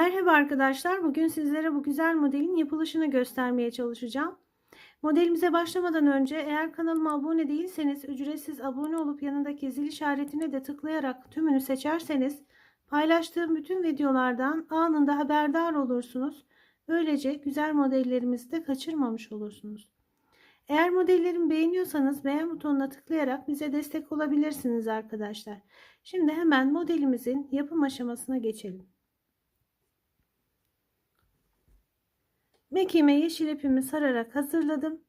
Merhaba arkadaşlar. Bugün sizlere bu güzel modelin yapılışını göstermeye çalışacağım. Modelimize başlamadan önce eğer kanalıma abone değilseniz ücretsiz abone olup yanındaki zil işaretine de tıklayarak tümünü seçerseniz paylaştığım bütün videolardan anında haberdar olursunuz. Böylece güzel modellerimizi de kaçırmamış olursunuz. Eğer modellerimi beğeniyorsanız beğen butonuna tıklayarak bize destek olabilirsiniz arkadaşlar. Şimdi hemen modelimizin yapım aşamasına geçelim. Mekime yeşil ipimi sararak hazırladım.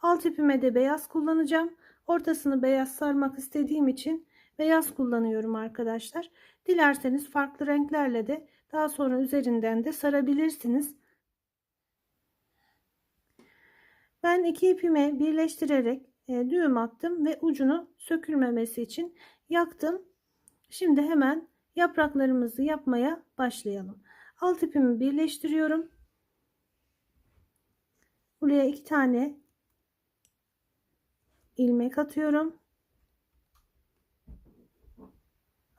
Alt ipime de beyaz kullanacağım. Ortasını beyaz sarmak istediğim için beyaz kullanıyorum arkadaşlar. Dilerseniz farklı renklerle de daha sonra üzerinden de sarabilirsiniz. Ben iki ipimi birleştirerek e, düğüm attım ve ucunu sökülmemesi için yaktım. Şimdi hemen yapraklarımızı yapmaya başlayalım. Alt ipimi birleştiriyorum. Buraya iki tane ilmek atıyorum.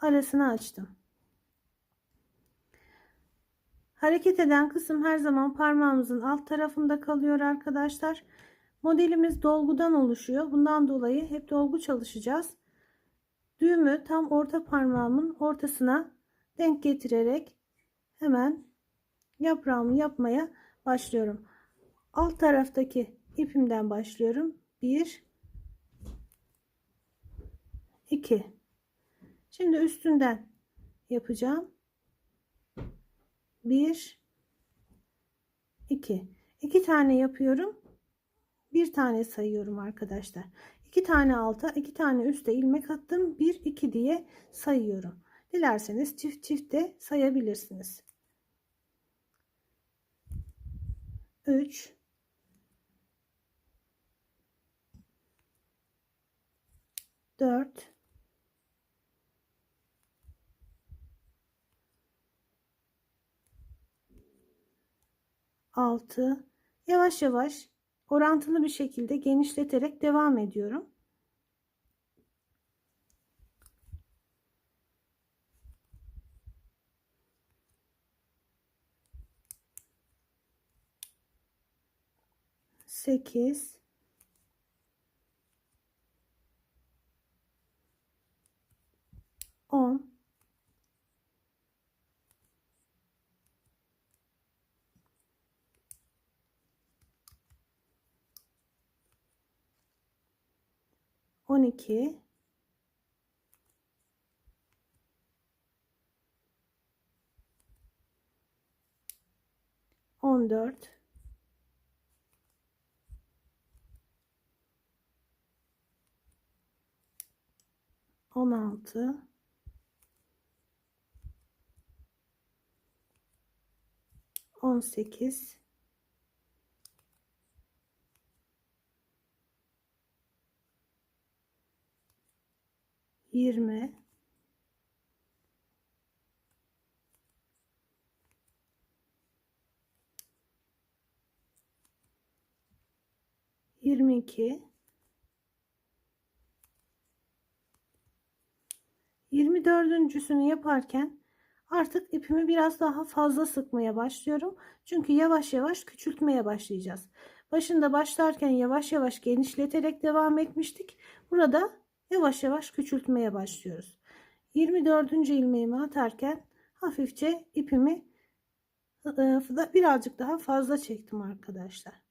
Arasını açtım. Hareket eden kısım her zaman parmağımızın alt tarafında kalıyor arkadaşlar. Modelimiz dolgudan oluşuyor. Bundan dolayı hep dolgu çalışacağız. Düğümü tam orta parmağımın ortasına denk getirerek hemen yaprağımı yapmaya başlıyorum alt taraftaki ipimden başlıyorum. 1 2 Şimdi üstünden yapacağım. 1 2 2 tane yapıyorum. Bir tane sayıyorum arkadaşlar. 2 tane alta, 2 tane üste ilmek attım. 1 2 diye sayıyorum. Dilerseniz çift çift de sayabilirsiniz. 3 4 6 yavaş yavaş orantılı bir şekilde genişleterek devam ediyorum. Sekiz, 12 14 16 18 20 22 24. yaparken Artık ipimi biraz daha fazla sıkmaya başlıyorum. Çünkü yavaş yavaş küçültmeye başlayacağız. Başında başlarken yavaş yavaş genişleterek devam etmiştik. Burada yavaş yavaş küçültmeye başlıyoruz. 24. ilmeğimi atarken hafifçe ipimi e, birazcık daha fazla çektim arkadaşlar.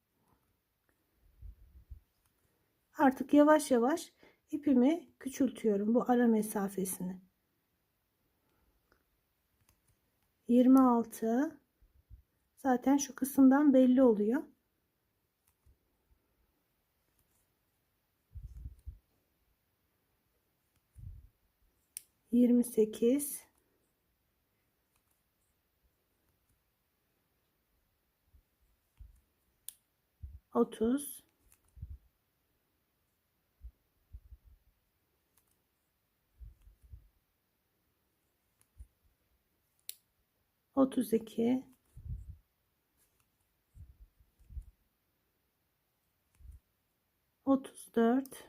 Artık yavaş yavaş ipimi küçültüyorum bu ara mesafesini. 26 zaten şu kısımdan belli oluyor. Yirmi sekiz, otuz, 32 34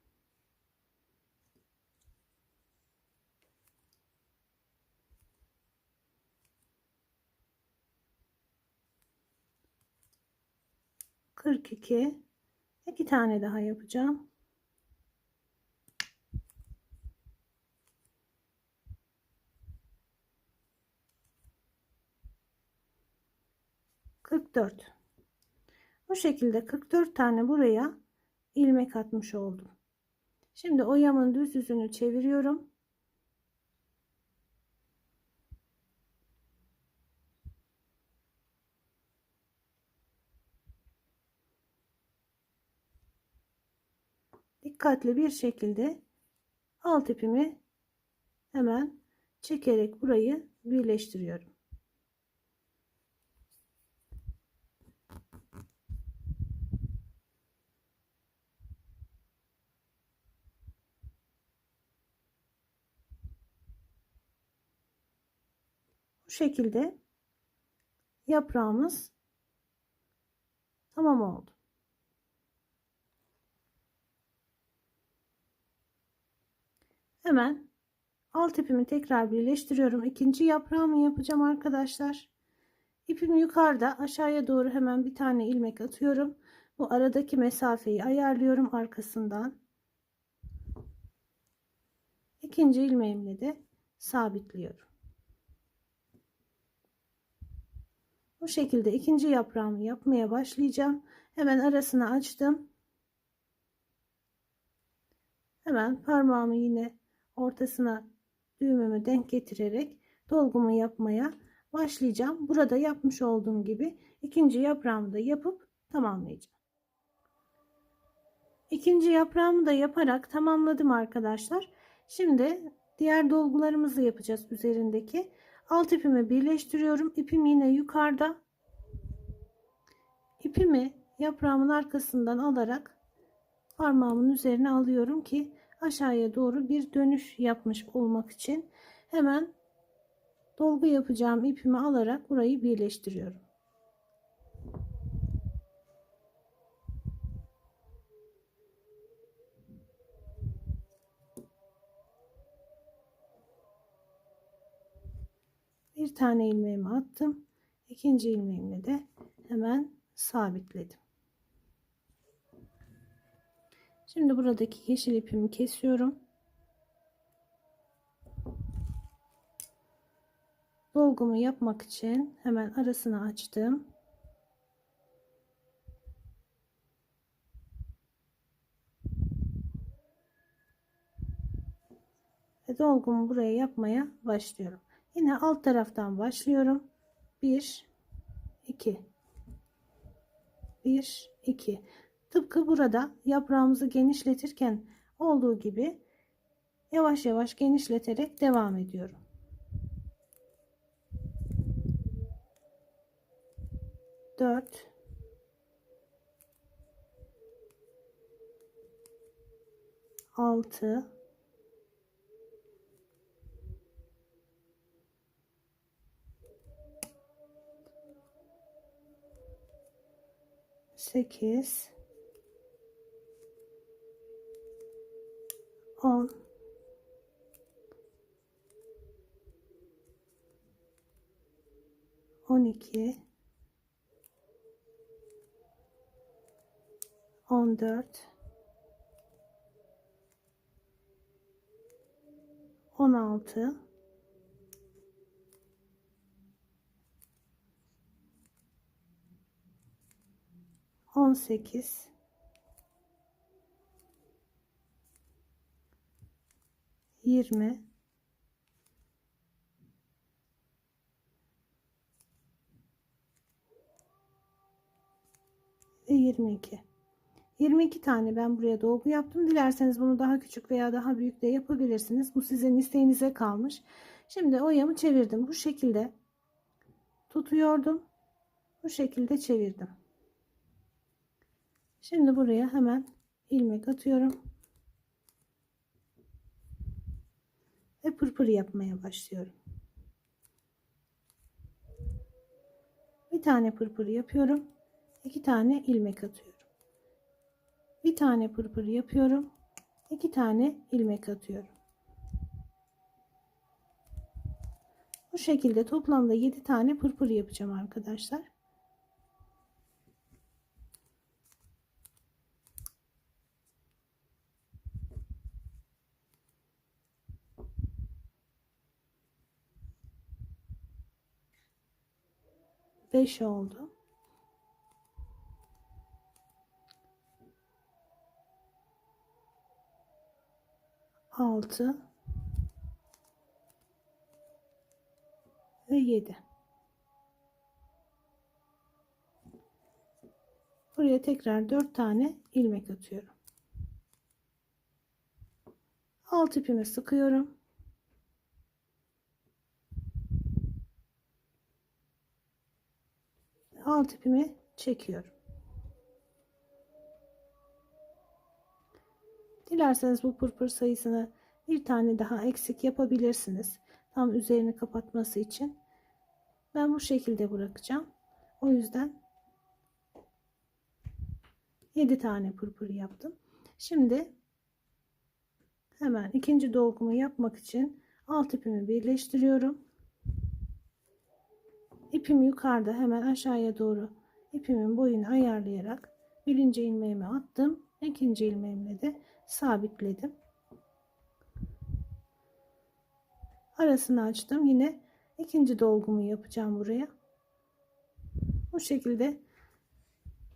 42 iki tane daha yapacağım. Kırk dört. Bu şekilde 44 tane buraya ilmek atmış oldum. Şimdi oyamın düz yüzünü çeviriyorum. Dikkatli bir şekilde alt ipimi hemen çekerek burayı birleştiriyorum. Bu şekilde yaprağımız tamam oldu. Hemen alt ipimi tekrar birleştiriyorum. İkinci yaprağımı yapacağım arkadaşlar. İpim yukarıda aşağıya doğru hemen bir tane ilmek atıyorum. Bu aradaki mesafeyi ayarlıyorum arkasından. İkinci ilmeğimle de sabitliyorum. Bu şekilde ikinci yaprağımı yapmaya başlayacağım. Hemen arasını açtım. Hemen parmağımı yine ortasına düğümümü denk getirerek dolgumu yapmaya başlayacağım. Burada yapmış olduğum gibi ikinci yaprağımı da yapıp tamamlayacağım. İkinci yaprağımı da yaparak tamamladım arkadaşlar. Şimdi diğer dolgularımızı yapacağız üzerindeki. Alt ipimi birleştiriyorum. İpim yine yukarıda. İpimi yaprağımın arkasından alarak parmağımın üzerine alıyorum ki aşağıya doğru bir dönüş yapmış olmak için hemen dolgu yapacağım ipimi alarak burayı birleştiriyorum. Bir tane ilmeğimi attım. İkinci ilmeğimle de hemen sabitledim. Şimdi buradaki yeşil ipimi kesiyorum. Dolgumu yapmak için hemen arasını açtım. Ve dolgumu buraya yapmaya başlıyorum. Yine alt taraftan başlıyorum. 1 2 1 2 Tıpkı burada yaprağımızı genişletirken olduğu gibi yavaş yavaş genişleterek devam ediyorum. Dört, altı, sekiz, 10 12 14 16 18 20 ve 22 22 tane ben buraya dolgu yaptım. Dilerseniz bunu daha küçük veya daha büyük de yapabilirsiniz. Bu sizin isteğinize kalmış. Şimdi oyamı çevirdim. Bu şekilde tutuyordum. Bu şekilde çevirdim. Şimdi buraya hemen ilmek atıyorum. Ve pırpır yapmaya başlıyorum. Bir tane pırpır yapıyorum. iki tane ilmek atıyorum. Bir tane pırpır yapıyorum. iki tane ilmek atıyorum. Bu şekilde toplamda 7 tane pırpır yapacağım arkadaşlar. Beş oldu. Altı. ve 7. Buraya tekrar 4 tane ilmek atıyorum. Alt ipimi sıkıyorum. Alt ipimi çekiyorum. Dilerseniz bu pırpır sayısını bir tane daha eksik yapabilirsiniz. Tam üzerini kapatması için. Ben bu şekilde bırakacağım. O yüzden 7 tane pırpır yaptım. Şimdi hemen ikinci dolgumu yapmak için alt ipimi birleştiriyorum. İpimi yukarıda hemen aşağıya doğru ipimin boyunu ayarlayarak birinci ilmeğimi attım. ikinci ilmeğimle de sabitledim. Arasını açtım. Yine ikinci dolgumu yapacağım buraya. Bu şekilde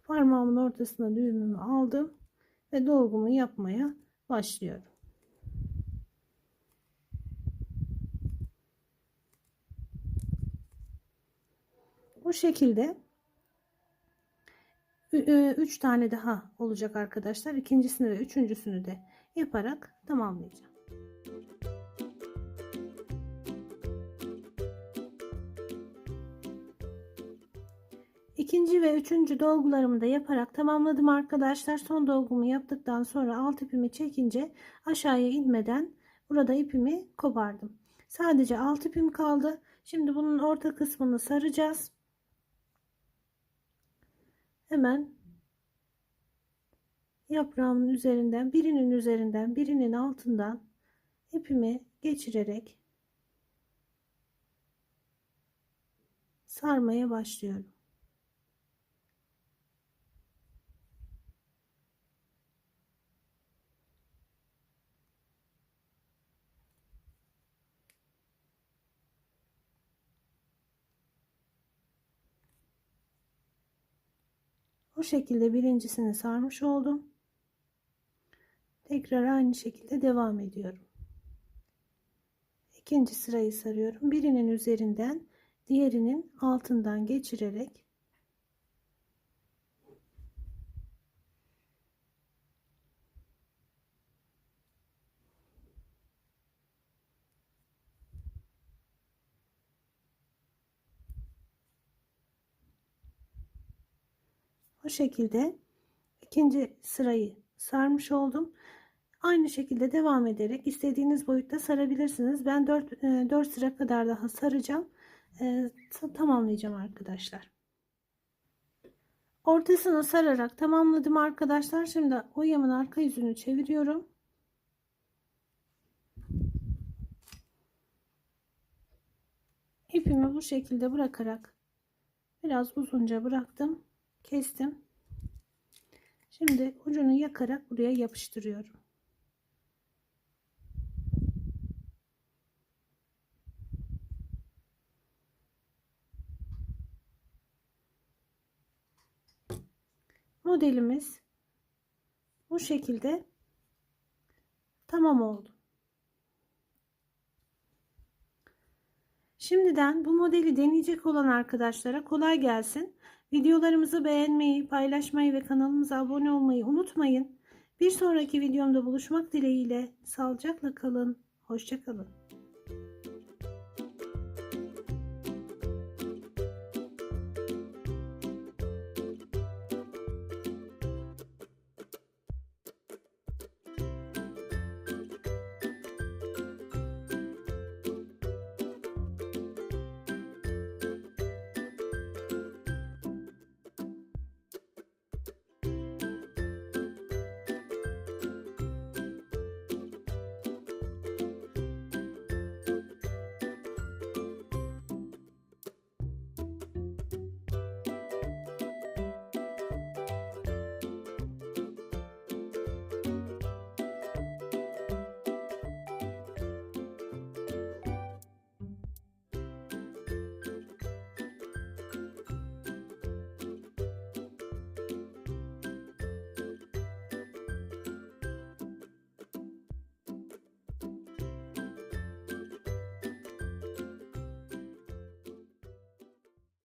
parmağımın ortasına düğümümü aldım ve dolgumu yapmaya başlıyorum. Bu şekilde 3 tane daha olacak arkadaşlar. İkincisini ve üçüncüsünü de yaparak tamamlayacağım. İkinci ve üçüncü dolgularımı da yaparak tamamladım arkadaşlar. Son dolgumu yaptıktan sonra alt ipimi çekince aşağıya inmeden burada ipimi kopardım. Sadece alt ipim kaldı. Şimdi bunun orta kısmını saracağız. Hemen yaprağımın üzerinden birinin üzerinden birinin altından ipimi geçirerek sarmaya başlıyorum. Bu şekilde birincisini sarmış oldum. Tekrar aynı şekilde devam ediyorum. İkinci sırayı sarıyorum. Birinin üzerinden diğerinin altından geçirerek Bu şekilde ikinci sırayı sarmış oldum. Aynı şekilde devam ederek istediğiniz boyutta sarabilirsiniz. Ben 4, 4 e, sıra kadar daha saracağım. E, tamamlayacağım arkadaşlar. Ortasını sararak tamamladım arkadaşlar. Şimdi oyamın arka yüzünü çeviriyorum. İpimi bu şekilde bırakarak biraz uzunca bıraktım kestim. Şimdi ucunu yakarak buraya yapıştırıyorum. Modelimiz bu şekilde tamam oldu. Şimdiden bu modeli deneyecek olan arkadaşlara kolay gelsin. Videolarımızı beğenmeyi, paylaşmayı ve kanalımıza abone olmayı unutmayın. Bir sonraki videomda buluşmak dileğiyle sağlıcakla kalın. Hoşçakalın.